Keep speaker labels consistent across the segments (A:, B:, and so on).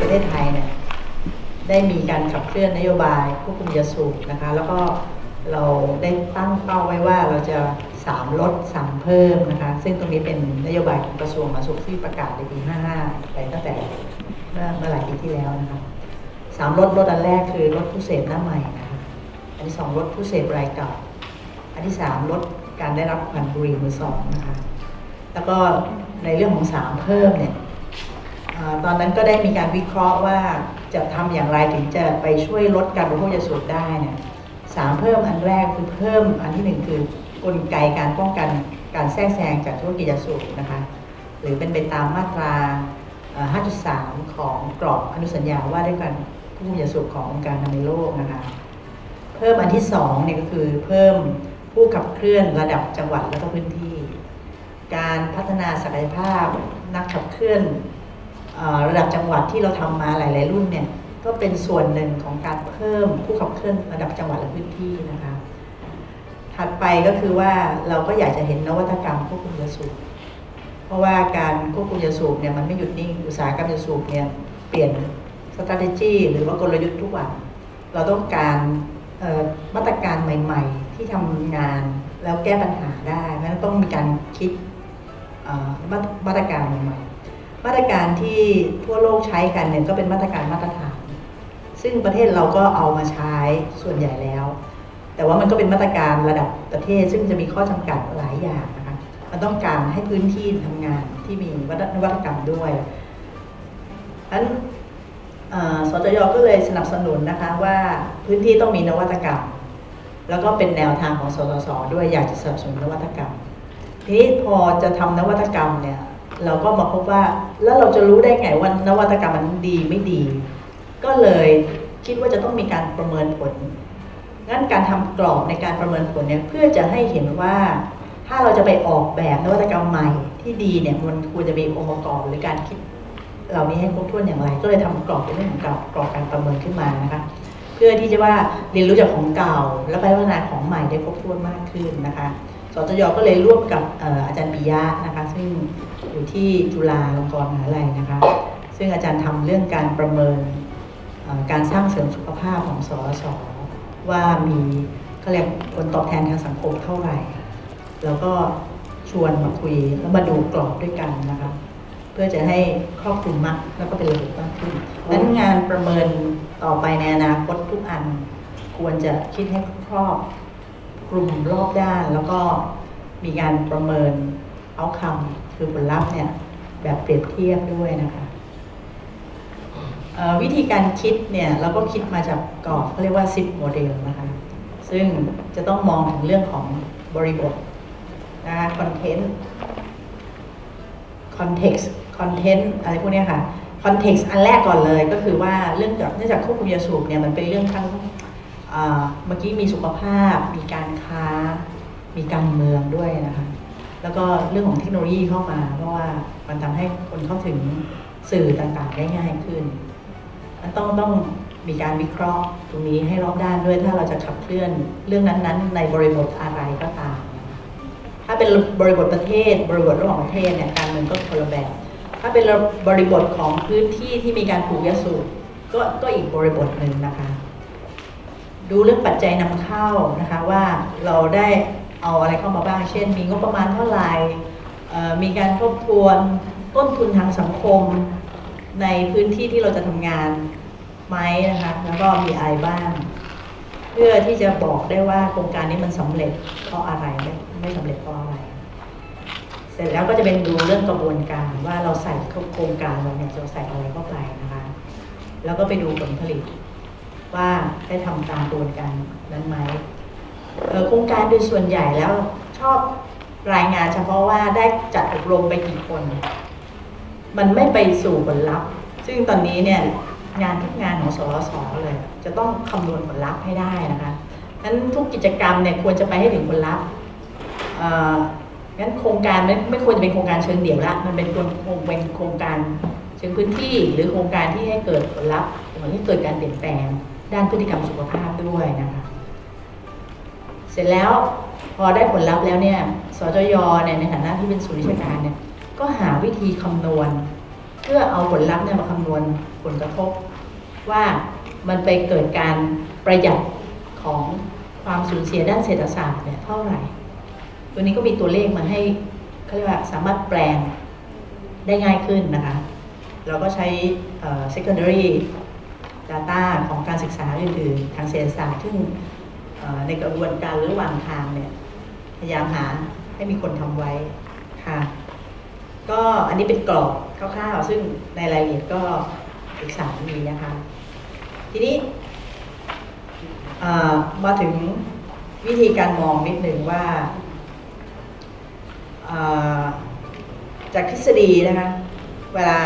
A: ประเทศไทยเนี่ยได้มีการขับเคลื่อนนโยบายควบคุมยาสูบนะคะ แล้วก็เราได้ตั้งเป้าไว้ว่าเราจะสามลดสามเพิ่มนะคะ ซึ่งตรงนี้เป็นนโยบายของกระทรวงสาธารณสุขที่ประกาศในปี 55 ไปตั้งแต่เมื่อเมื่อหลายปีที่แล้วนะคะสามลดลดอันแรกคือลดผู้เสพหน้าใหม่นะคะอันที่สองลดผู้เสพรายเก่า อันที่สามลดการได้รับควันบุหรี่มือสองนะคะ แล้วก็ในเรื่องของสามเพิ่มเนี่ย ตอนนั้นก็ได้มีการวิเคราะห์ว่าจะทำอย่างไรถึงจะไปช่วยลดการบริโภคยาสูบได้เนี่ยสามเพิ่มอันแรกคือเพิ่มอันที่หนึ่งคือกลไกการป้องกันการแทรกแซงจากธุรกิจยาสูบนะคะหรือเป็นไปตามมาตรา 5.3 ของกรอบอนุสัญญาว่าด้วยการควบคุมยาสูบขององค์การอนามัยโลกนะคะเพิ่มอันที่สองเนี่ยก็คือเพิ่มผู้ขับเคลื่อนระดับจังหวัดและก็พื้นที่ การพัฒนาศักยภาพนักขับเคลื่อน ระดับจังหวัดที่เราทำมาหลาย ๆ รุ่นเนี่ยก็เป็นส่วนหนึ่งของการเพิ่มผู้ขับเคลื่อนระดับจังหวัดและพื้นที่นะคะ ถัดไปก็คือว่าเราก็อยากจะเห็นนวัตกรรมควบคุมยาสูบเพราะว่าการควบคุมยาสูบเนี่ยมันไม่หยุดนิ่งอุตสาหกรรมยาสูบเนี่ยเปลี่ยน strategy หรือว่ากลยุทธ์ทุกวัน เราต้องการมาตรการใหม่ ๆ ที่ทำงานแล้วแก้ปัญหาได้เพราะฉะนั้นต้องมีการคิดมาตรการใหม่ มาตรการที่ทั่วโลกใช้กันเนี่ยก็เป็นมาตรการมาตรฐาน ซึ่งประเทศเราก็เอามาใช้ส่วนใหญ่แล้ว แต่ว่ามันก็เป็นมาตรการระดับประเทศ ซึ่งจะมีข้อจำกัดหลายอย่างนะคะมันต้องการให้พื้นที่ทำงานที่มีนวัตกรรมด้วยอันเอ่อสจยก็เลยสนับสนุนนะคะว่าพื้นที่ต้องมีนวัตกรรม แล้วก็เป็นแนวทางของสสสด้วยอยากจะสนับสนุนนวัตกรรมทีนี้พอจะทำนวัตกรรมเนี่ย เราก็มาพบว่าแล้วเราจะรู้ได้ไงว่านวัตกรรมมันดีไม่ดี ก็เลยคิดว่าจะต้องมีการประเมินผล งั้นการทำกรอบในการประเมินผลเนี่ยเพื่อจะให้เห็นว่า ถ้าเราจะไปออกแบบนวัตกรรมใหม่ที่ดีเนี่ยมันควรจะมีองค์ประกอบหรือการคิดเหล่านี้ให้ครบถ้วนอย่างไร ก็เลยทำกรอบเป็นเรื่องของกรอบกรอบการประเมินขึ้นมานะคะเพื่อที่จะว่าเรียนรู้จากของเก่า แล้วไปพัฒนาของใหม่ได้ครบถ้วนมากขึ้นนะคะสตยก็เลยร่วมกับอาจารย์ปิยะนะคะ ซึ่ง อยู่ที่จุฬาลงกรณ์มหาลัยนะคะ ซึ่งอาจารย์ทำเรื่องการประเมินการสร้างเสริมสุขภาพของสสว่ามีเขาเรียกผลตอบแทนทางสังคมเท่าไหร่ แล้วก็ชวนมาคุยแล้วมาดูกรอบด้วยกันนะคะเพื่อจะให้ครอบคลุมมากแล้วก็เป็นระบบมากขึ้นนั้นงานประเมินต่อไปในอนาคตทุกอัน ควรจะคิดให้ครอบคลุมรอบด้าน แล้วก็มีการประเมิน เอาคำคือผลลัพธ์เนี่ยแบบเปรียบเทียบด้วยนะคะวิธีการคิดเนี่ยเราก็คิดมาจากกรอบเขาเรียกว่า10โมเดลนะคะ ซึ่งจะต้องมองถึงเรื่องของบริบทนะคะคอนเทนต์ context content อะไรพวกนี้ค่ะ context อันแรกก่อนเลยก็คือว่าเรื่องจากเนื่องจากควบคุมยาสูบเนี่ยมันเป็นเรื่องทั้งเมื่อกี้มีสุขภาพ มีการค้า มีการเมืองด้วยนะคะ แล้วก็เรื่องของเทคโนโลยีเข้ามาเพราะว่ามันทำให้คนเข้าถึงสื่อต่างๆได้ง่ายขึ้น มันต้องต้องมีการวิเคราะห์ตรงนี้ให้รอบด้านด้วยถ้าเราจะขับเคลื่อนเรื่องนั้นๆ ในบริบทอะไรก็ตาม ถ้าเป็นบริบทประเทศ บริบทระหว่างประเทศเนี่ยการเมืองก็คนละแบบ ถ้าเป็นบริบทของพื้นที่ที่มีการปลูกยาสูบก็ก็อีกบริบทหนึ่งนะคะ ดูเรื่องปัจจัยนำเข้านะคะว่าเราได้ เอาอะไรเข้ามาบ้าง เช่น มีงบประมาณเท่าไหร่มีการทบทวนต้นทุนทางสังคมในพื้นที่ที่เราจะทำงานไหมนะคะ แล้วก็มีอะไรบ้าง เพื่อที่จะบอกได้ว่าโครงการนี้มันสำเร็จเพราะอะไรไม่ไม่สำเร็จเพราะอะไร เสร็จแล้วก็จะเป็นดูเรื่องกระบวนการว่าเราใส่โครงการเราเนี่ยจะใส่อะไรเข้าไปนะคะ แล้วก็ไปดูผลผลิตว่าได้ทำตามกระบวนการนั้นไหม โครงการโดยส่วนใหญ่แล้วชอบรายงานเฉพาะว่าได้จัดอบรมไปกี่คน มันไม่ไปสู่ผลลัพธ์ ซึ่งตอนนี้เนี่ยงานทุกงานของสรสเลย จะต้องคำนวณผลลัพธ์ให้ได้นะคะนั้นทุกกิจกรรมเนี่ยควรจะไปให้ถึงผลลัพธ์งั้นโครงการไม่ไม่ควรจะเป็นโครงการเชิงเดี่ยวละมันเป็นคคงเป็นโครงการเชิงพื้นที่ หรือโครงการที่ให้เกิดผลลัพธ์หมือนที่เกิดการเปลี่ยนแปลงด้านพฤติกรรมสุขภาพด้วยนะคะ เสร็จแล้วพอได้ผลลัพธ์แล้วเนี่ยสจยเนี่ยในฐานะที่เป็นศูนย์ราชการเนี่ยก็หาวิธีคำนวณ เพื่อเอาผลลัพธ์เนี่ยมาคำนวณผลกระทบ ว่ามันไปเกิดการประหยัดของความสูญเสียด้านเศรษฐศาสตร์เนี่ยเท่าไหร่ ตัวนี้ก็มีตัวเลขมาให้เขาเรียกว่าสามารถแปลงได้ง่ายขึ้นนะคะ เราก็ใช้ secondary data ของการศึกษาอื่นๆ ทางเศรษฐศาสตร์ซึ่ง ในกระบวนการระหว่างทางเนี่ยพยายามหาให้มีคนทำไว้ค่ะ ก็อันนี้เป็นกรอบคร่าวๆ ซึ่งในรายละเอียดก็ศึกษามีนะคะ ทีนี้มาถึงวิธีการมองนิดหนึ่งว่าจากทฤษฎีนะคะ เวลา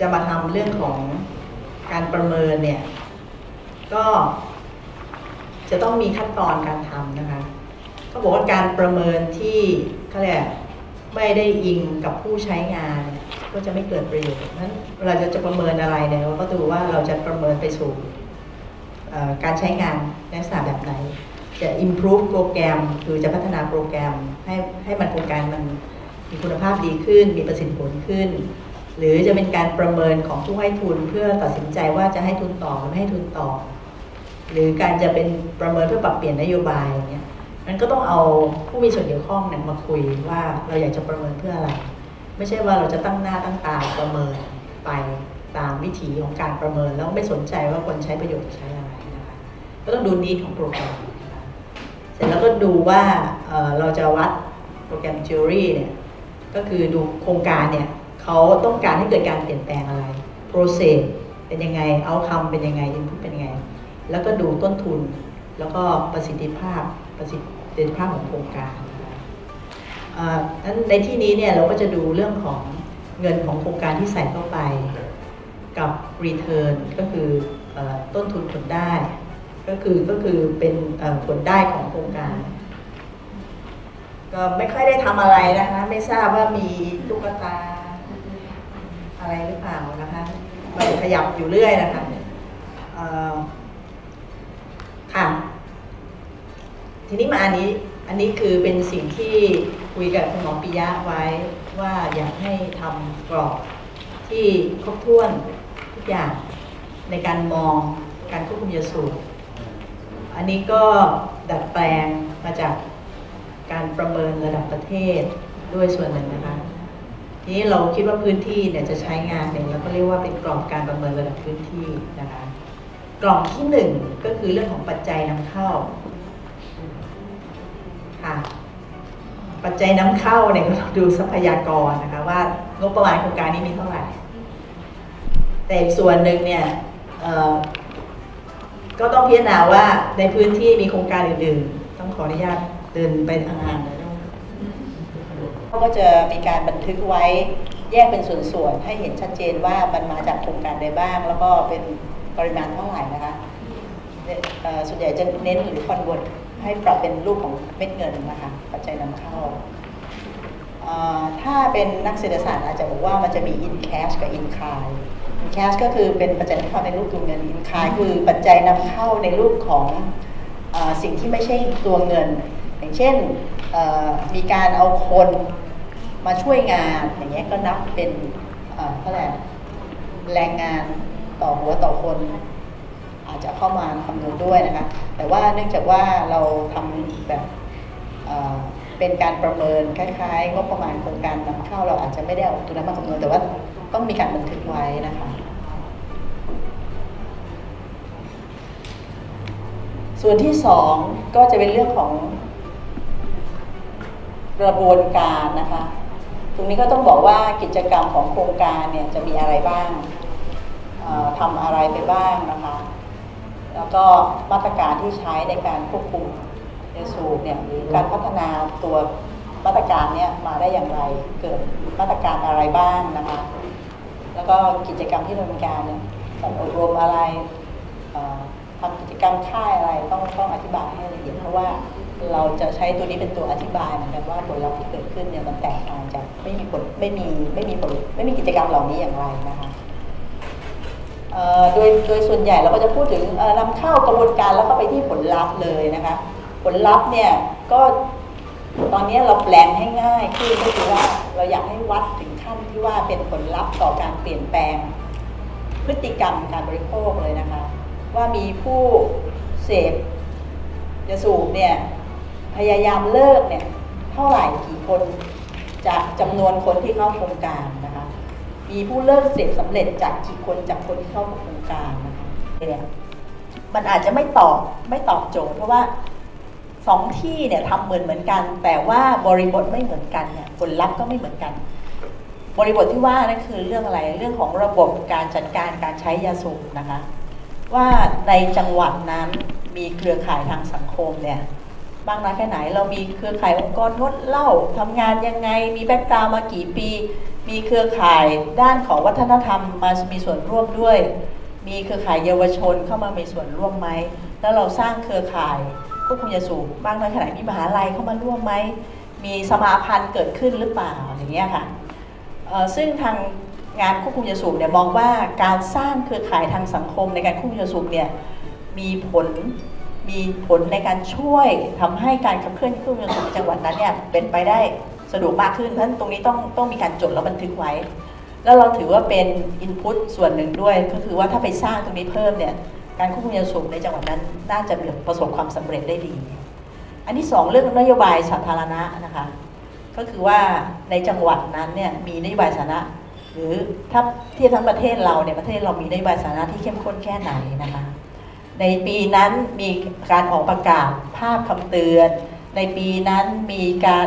A: จะมาทำเรื่องของการประเมินเนี่ย ก็ จะต้องมีขั้นตอนการทำนะคะเขาบอกว่าการประเมินที่เขาเรียกไม่ได้อิงกับผู้ใช้งาน ก็จะไม่เกิดประโยชน์นั้นเวลาจะจะประเมินอะไรเนี่ยเราก็ดูว่าเราจะประเมินไปสู่การใช้งานในลักษณะแบบไหน จะ improve โปรแกรมคือจะพัฒนาโปรแกรมให้ให้มันโครงการมันมีคุณภาพดีขึ้น มีประสิทธิผลขึ้น หรือจะเป็นการประเมินของผู้ให้ทุนเพื่อตัดสินใจว่าจะให้ทุนต่อหรือไม่ให้ทุนต่อ หรือการจะเป็นประเมินเพื่อปรับเปลี่ยนนโยบายอย่างเงี้ยมันก็ต้องเอาผู้มีส่วนเกี่ยวข้องเนี่ยมาคุยว่าเราอยากจะประเมินเพื่ออะไร ไม่ใช่ว่าเราจะตั้งหน้าตั้งตาประเมินไปตามวิถีของการประเมินแล้วไม่สนใจว่าคนใช้ประโยชน์ใช้อะไรนะคะก็ต้องดูนี้ของโปรแกรมเสร็จแล้วก็ดูว่าเเราจะวัดโปรแกรม Theory เนี่ยก็คือดูโครงการเนี่ยเขาต้องการให้เกิดการเปลี่ยนแปลงอะไร process เป็นยังไง outcome เป็นยังไง input เป็นยังไง แล้วก็ดูต้นทุน แล้วก็ประสิทธิภาพประสิทธิภาพของโครงการนั้นในที่นี้เนี่ยเราก็จะดูเรื่องของเงินของโครงการที่ใส่เข้าไปกับ return ก็คืออต้นทุนผลได้ ก็คือก็คือเป็นผลได้ของโครงการ ก็ไม่ค่อยได้ทำอะไรนะคะ ไม่ทราบว่ามีตุ๊กตาอะไรหรือเปล่านะคะมันขยับอยู่เรื่อยนะคะ ทีนี้มาอันนี้อันนี้คือเป็นสิ่งที่คุยกับคุณหมอปิยะไว้ว่าอยากให้ทำกรอบที่ครบถ้วนทุกอย่างในการมองการควบคุมยาสูบอันนี้ก็ดัดแปลงมาจากการประเมินระดับประเทศด้วยส่วนหนึ่งนะคะ ทีนี้เราคิดว่าพื้นที่เนี่ยจะใช้งานเนี่ยเราก็เรียกว่าเป็นกรอบการประเมินระดับพื้นที่นะคะ กล่องที่หนึ่งก็คือเรื่องของปัจจัยนำเข้า ปัจจัยนำเข้าเนี่ยก็ต้องดูทรัพยากรนะคะว่างบประมาณโครงการนี้มีเท่าไหร่ แต่อีกส่วนหนึ่งเนี่ยก็ต้องพิจารณาว่าในพื้นที่มีโครงการอื่นๆ ต้องขออนุญาตเดินไปทางงานเลยเขาก็จะมีการบันทึกไว้แยกเป็นส่วนๆ ให้เห็นชัดเจนว่ามันมาจากโครงการใดบ้าง แล้วก็เป็นปริมาณเท่าไหร่นะคะส่วนใหญ่จะเน้นหรือคอนเวิร์ต ให้ปรับเป็นรูปของเม็ดเงินนะคะปัจจัยนำเข้า ถ้าเป็นนักเศรษฐศาสตร์อาจจะบอกว่ามันจะมี in cash กับ in kind in cash ก็คือเป็นปัจจัยนำเข้าในรูปตัวเงิน in kind คือปัจจัยนำเข้าในรูปของอสิ่งที่ไม่ใช่ตัวเงิน อย่างเช่นมีการเอาคนมาช่วยงานอย่างเงี้ยก็นับเป็นอ่อเท่าไหร่แรงงานต่อหัวต่อคน อาจจะเข้ามาคำนวณด้วยนะคะ แต่ว่าเนื่องจากว่าเราทำแบบเป็นการประเมินคล้ายๆงบประมาณโครงการนำเข้าเราอาจจะไม่ได้เอาตัวนั้นมาคำนวณแต่ว่าต้องมีการบันทึกไว้นะคะ ส่วนที่สองก็จะเป็นเรื่องของกระบวนการนะคะ ตรงนี้ก็ต้องบอกว่ากิจกรรมของโครงการเนี่ยจะมีอะไรบ้างทำอะไรไปบ้างนะคะ แล้วก็มาตรการที่ใช้ในการควบคุมยาสูบเนี่ยหรือการพัฒนาตัวมาตรการเนี่ยมาได้อย่างไร เกิดมาตรการอะไรบ้างนะคะ แล้วก็กิจกรรมที่ดำเนินการเนี่ยจัดอบรมอะไรทำกิจกรรมค่ายอะไรต้องต้องอธิบายให้ละเอียดเพราะว่าเราจะใช้ตัวนี้เป็นตัวอธิบายเหมือนกันว่าผลลัพธ์ที่เกิดขึ้นเนี่ยมันแตกต่างจากไม่มีผลไม่มีไม่มีผลไม่มีกิจกรรมเหล่านี้อย่างไรนะคะ โดยโดยส่วนใหญ่เราก็จะพูดถึงนำเข้ากระบวนการแล้วก็ไปที่ผลลัพธ์เลยนะคะ ผลลัพธ์เนี่ยก็ตอนนี้เราแปลงให้ง่ายขึ้นก็คือว่าเราอยากให้วัดถึง
B: ท่านที่ว่าเป็นผลลัพธ์ต่อการเปลี่ยนแปลง พฤติกรรมการบริโภคเลยนะคะ ว่ามีผู้เสพยาสูบเนี่ยพยายามเลิกเนี่ยเท่าไหร่กี่คนจากจำนวนคนที่เข้าโครงการนะคะ มีผู้เลิกเสพสำเร็จจากกี่คนจากคนที่เข้าโครงการนะคะเนี่ยมันอาจจะไม่ตอบไม่ตอบโจทย์ เพราะว่าสองที่เนี่ยทำเหมือนเหมือนกัน แต่ว่าบริบทไม่เหมือนกันเนี่ยผลลัพธ์ก็ไม่เหมือนกัน บริบทที่ว่านั่นคือเรื่องอะไรเรื่องของระบบการจัดการการใช้ยาสูบนะคะ ว่าในจังหวัดนั้นมีเครือข่ายทางสังคมเนี่ยบ้างน้อยแค่ไหนเรามีเครือข่ายองค์กรงดเหล้าทำงานยังไง มีแบ็กกราวมากี่ปี มีเครือข่ายด้านของวัฒนธรรมมามีส่วนร่วมด้วย มีเครือข่ายเยาวชนเข้ามามีส่วนร่วมไหม แล้วเราสร้างเครือข่ายควบคุมยาสูบบ้างน้อยแค่มีมหาลัยเข้ามาร่วมไหม มีสมาพันธ์เกิดขึ้นหรือเปล่าอย่างเงี้ยค่ะ ซึ่งทางงานควบคุมยาสูบเนี่ยมองว่าการสร้างเครือข่ายทางสังคมในการควบคุมยาสูบเนี่ยมีผลมีผลในการช่วยทำให้การขับเคลื่อนควบคุมยาสูบจังหวัดนั้นเนี่ยเป็นไปได้ สะดวกมากขึ้น เพราะฉะนั้นตรงนี้ต้องต้องมีการจดแล้วบันทึกไว้ แล้วเราถือว่าเป็นอินพุตส่วนหนึ่งด้วย ก็คือว่าถ้าไปสร้างตรงนี้เพิ่มเนี่ยการควบคุมยาสูบในจังหวัดนั้น น่าจะประสบความสำเร็จได้ดี อันที่สองเรื่องนโยบายสาธารณะนะคะ ก็คือว่าในจังหวัดนั้นเนี่ยมีนโยบายสาธารณะ หรือถ้าเทียบทั้งประเทศเราเนี่ยประเทศเรามีนโยบายสาธารณะที่เข้มข้นแค่ไหนนะคะ ในปีนั้นมีการออกประกาศภาพคำเตือน ในปีนั้นมีการ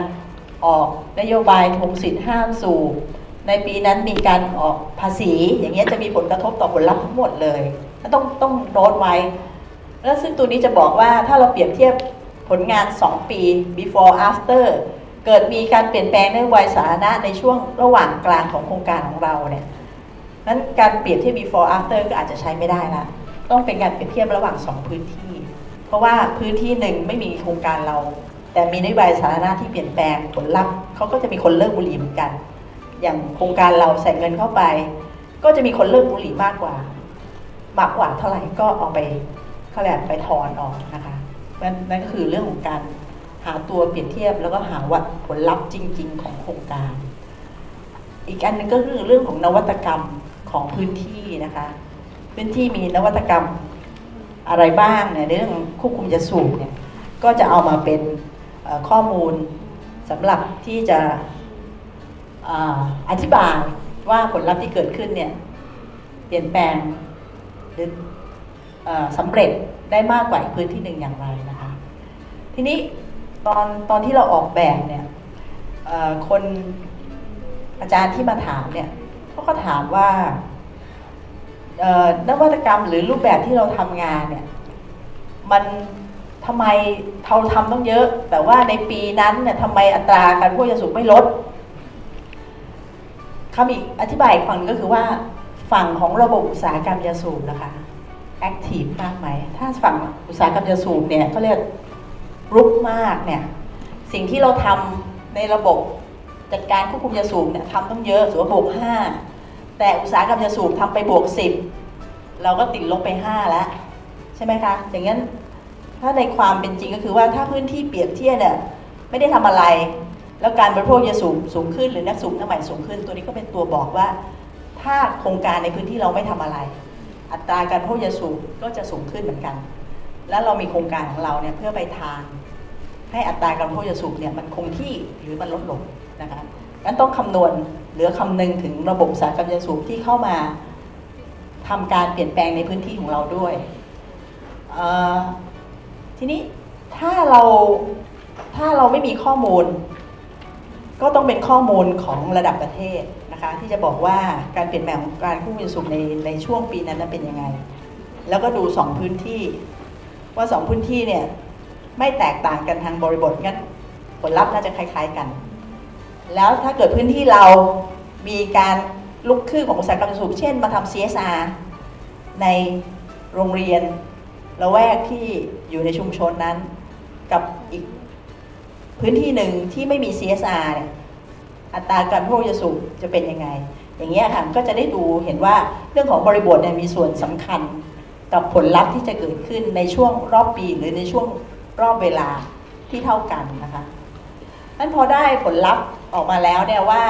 B: ออกนโยบายทงสิทธิ์ห้ามสูบในปีนั้นมีการออกภาษี อย่างเงี้ยจะมีผลกระทบต่อผลลัพธ์ทั้งหมดเลยต้องต้องโน้ตไว้ แล้วซึ่งตัวนี้จะบอกว่าถ้าเราเปรียบเทียบผลงาน 2 ปี before after เกิดมีการเปลี่ยนแปลงในวัยสาธารณะในช่วงระหว่างกลางของโครงการของเราเนี่ยนั้นการเปรียบเทียบ before after ก็อาจจะใช้ไม่ได้ละต้องเป็นการเปรียบเทียบระหว่าง 2 พื้นที่ เพราะว่าพื้นที่หนึ่งไม่มีโครงการเรา แต่มีนโยบายสาธารณะที่เปลี่ยนแปลงผลลัพธ์เขาก็จะมีคนเลิกบุหรี่เหมือนกัน อย่างโครงการเราใส่เงินเข้าไป ก็จะมีคนเลิกบุหรี่มากกว่ามากกว่าเท่าไหร่ก็เอาไปเขาเรียกไปถอนออกนะคะนั่นนั่นก็คือเรื่องของการหาตัวเปรียบเทียบ แล้วก็หาวัดผลลัพธ์จริง ๆ ของโครงการ อีกอันหนึงก็คือเรื่องของนวัตกรรมของพื้นที่นะคะพื้นที่มีนวัตกรรมอะไรบ้างเนี่ยในเรื่องควบคุมยาสูบเนี่ยก็จะเอามาเป็น ข้อมูลสำหรับที่จะออธิบายว่าผลลัพธ์ที่เกิดขึ้นเนี่ยเปลี่ยนแปลงหรืออสำเร็จได้มากกว่าพื้นที่หนึ่งอย่างไรนะคะ ทีนี้ตอนตอนที่เราออกแบบเนี่ยคนอาจารย์ที่มาถามเนี่ยเขาก็ถามว่านวัตกรรมหรือรูปแบบที่เราทำงานเนี่ยมัน ทำไมเราทำต้องเยอะ แต่ว่าในปีนั้นเนี่ยทำไมอัตราการพูดยาสูบไม่ลดคำอีกอธิบายอีกฝั่งก็คือว่าฝั่งของระบบอุตสาหกรรมยาสูบนะคะแอคทีฟมากไหม ถ้าฝั่งอุตสาหกรรมยาสูบเนี่ยเขาเรียกรุกมากเนี่ย สิ่งที่เราทำในระบบจัดการควบคุมยาสูบเนี่ยทำต้องเยอะสมมติว่าบวกห้าแต่อุตสาหกรรมยาสูบทำไปบวกสิบเราก็ติดลบไปห้าแล้วใช่ไหมคะอย่างนั้น ถ้าในความเป็นจริงก็คือว่าถ้าพื้นที่เปรียบเทียบเนี่ยไม่ได้ทำอะไร แล้วการบริโภคยาสูบสูงขึ้นหรือนักสูบน้ำใหม่สูงขึ้น ตัวนี้ก็เป็นตัวบอกว่า ถ้าโครงการในพื้นที่เราไม่ทำอะไร อัตราการบริโภคยาสูบก็จะสูงขึ้นเหมือนกัน แล้วเรามีโครงการของเราเนี่ยเพื่อไปทาง ให้อัตราการบริโภคยาสูบเนี่ยมันคงที่หรือมันลดลงนะคะงั้นต้องคำนวณหลือคำนึงถึงระบบสาหกรรมยาสูบที่เข้ามาทำการเปลี่ยนแปลงในพื้นที่ของเราด้วยเอ่อ ทีนี้ถ้าเราถ้าเราไม่มีข้อมูล ก็ต้องเป็นข้อมูลของระดับประเทศนะคะที่จะบอกว่าการเปลี่ยนแปลงของการควบคุมยาสูบในในช่วงปีนั้นเป็นยังไง แล้วก็ดูสองพื้นที่ ว่าสองพื้นที่เนี่ยไม่แตกต่างกันทางบริบทงั้นผลลัพธ์น่าจะคล้าย ๆกัน แล้วถ้าเกิดพื้นที่เรามีการลุกขึ้นของอุตสาหกรรมสูบเช่น มาทำ CSR ในโรงเรียน ละแวกที่อยู่ในชุมชนนั้น กับอีกพื้นที่หนึ่งที่ไม่มี CSR เนี่ยอัตราการบริโภคยาสูบจะเป็นยังไง อย่างเงี้ยค่ะก็จะได้ดูเห็นว่าเรื่องของบริบทเนี่ยมีส่วนสำคัญกับผลลัพธ์ที่จะเกิดขึ้นในช่วงรอบปีหรือในช่วงรอบเวลาที่เท่ากันนะคะนั้นพอได้ผลลัพธ์ออกมาแล้วเนี่ยว่า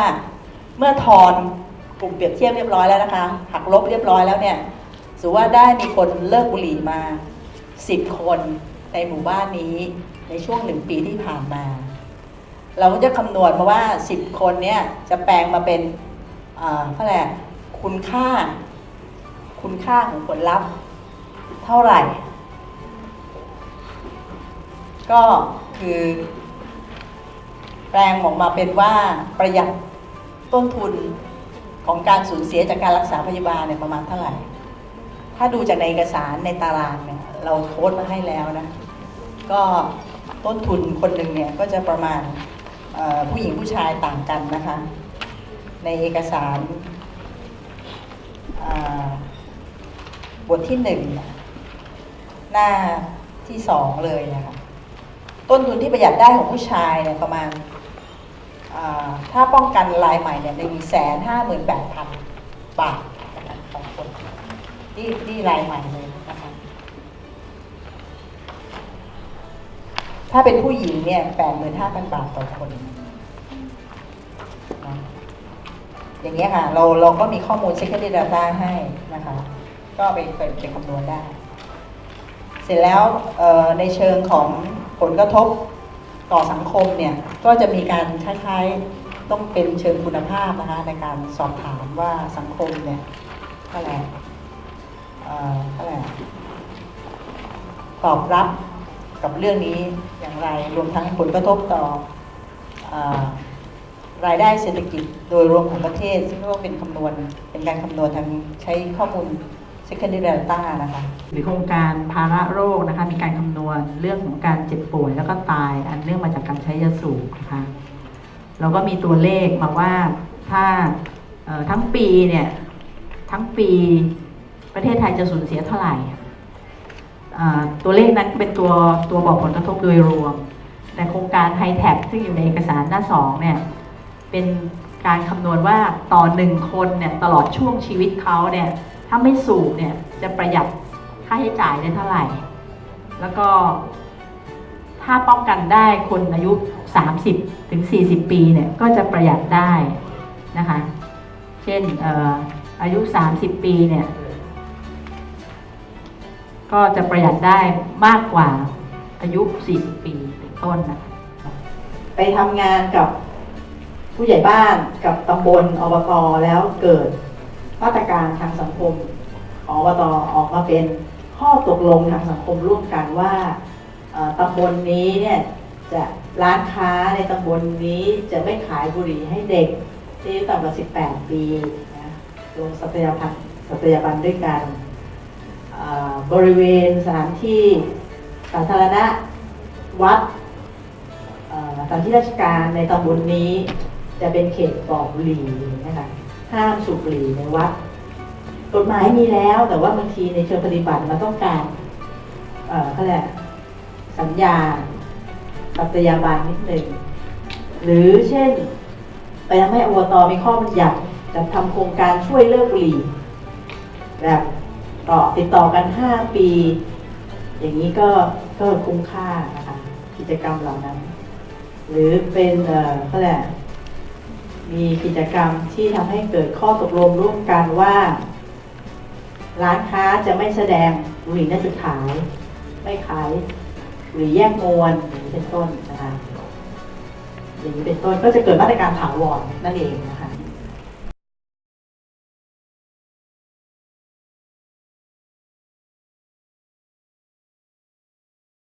B: เมื่อทอนกลุ่มเปรียบเทียบเรียบร้อยแล้วนะคะ หักลบเรียบร้อยแล้วเนี่ยถือว่าได้มีคนเลิกบุหรี่มา 10 คนในหมู่บ้านนี้ในช่วงหนึ่งปีที่ผ่านมา เราก็จะคำนวณมาว่า 10 คนเนี่ยจะแปลงมาเป็นอ่าเขาเรียกอะไรคุณค่า คุณค่าของผลลัพธ์เท่าไหร่ ก็คือแปลงออกมาเป็นว่าประหยัดต้นทุนของการสูญเสียจากการรักษาพยาบาลเนี่ยประมาณเท่าไหร่ ถ้าดูจากในเอกสารในตารางเนี่ย เราโค้ดมาให้แล้วนะ ก็ต้นทุนคนหนึ่งเนี่ยก็จะประมาณผู้หญิงผู้ชายต่างกันนะคะ ในเอกสารบทที่หนึ่งหน้าที่สองเลยนะคะต้นทุนที่ประหยัดได้ของผู้ชายเนี่ยประมาณถ้าป้องกันรายใหม่เนี่ยหนึ่งแสนห้าหมื่นแปดพันบาทต่อคนที่ที่รายใหม่เลยนะคะ ถ้าเป็นผู้หญิงเนี่ยแปดหมื่นห้าพันบาทต่อคนนะอย่างเงี้ยค่ะ เราเราก็มีข้อมูล secondary data ให้นะคะ ก็ไปไปไปคำนวณได้ เสร็จแล้วในเชิงของผลกระทบต่อสังคมเนี่ย ก็จะมีการคล้ายๆต้องเป็นเชิงคุณภาพนะคะในการสอบถามว่าสังคมเนี่ยอะไรอะไรตอบรับ กับเรื่องนี้อย่างไร รวมทั้งผลกระทบต่ออรายได้เศรษฐกิจโดยรวมของประเทศ ซึ่งเราก็เป็นคำนวณเป็นการคำนวณทางใช้ข้อมูล secondary data นะคะ
A: หรือโครงการภาระโรคนะคะมีการคำนวณเรื่องของการเจ็บป่วยแล้วก็ตาย อันเนื่องมาจากการใช้ยาสูบนะคะเราก็มีตัวเลขมาว่าถ้าทั้งปีเนี่ยทั้งปีประเทศไทยจะสูญเสียเท่าไหร่ ตัวเลขนั้นเป็นตัวตัวบอกผลกระทบโดยรวม แต่โครงการไฮแท็ซึ่งอยู่ในเอกสารหน้าสองเนี่ยเป็นการคำนวณว่าต่อหนึ่งคนเนี่ยตลอดช่วงชีวิตเขาเนี่ยถ้าไม่สูบเนี่ยจะประหยัดค่าใช้จ่ายได้เท่าไหร่ แล้วก็ถ้าป้องกันได้คนอายุ 30 ถึง 40 ปีเนี่ยก็จะประหยัดได้นะคะ เช่นอออายุ 30 ปีเนี่ย ก็จะประหยัดได้มากกว่าอายุ 40 ปีเป็นต้นนะคะ
B: ไปทำงานกับผู้ใหญ่บ้านกับตำบลอบตแล้วเกิดมาตรการทางสังคมอบตออกมาเป็นข้อตกลงทางสังคมร่วมกันว่าตำบลนี้เนี่ยจะร้านค้าในตำบลนี้จะไม่ขายบุหรี่ให้เด็กที่อายุต่ำกว่า 18 ปีนะลงสัตยาบันสัตยาบันด้วยกัน บริเวณสถานที่สาธารณะวัดสถานที่ราชการในตำบลนี้จะเป็นเขตปลอดบุหรี่นะคะห้ามสูบบุหรี่ในวัดกฎหมายมีแล้วแต่ว่าบางทีในเชิงปฏิบัติมันต้องการเอ่อเขาเรียกสัญญาปัตยาบันนิดหนึ่งหรือเช่นไปทำให้อบตมีข้อบัญญัติจะทำโครงการช่วยเลิกบุหรี่แบบ ต่อติดต่อกัน 5 ปี อย่างนี้ก็ก็คุ้มค่านะคะกิจกรรมเหล่านั้น หรือเป็นเอ่อเขาเรียกมีกิจกรรมที่ทำให้เกิดข้อตกลงร่วมกันว่า ร้านค้าจะไม่แสดงบุหรี่หน้าจุดขาย ไม่ขายหรี่แยกมวลอย่างนี้เป็นต้นนะคะอย่างนี้เป็นต้นก็จะเกิดมาตรการถาวรนั่นเองนะคะ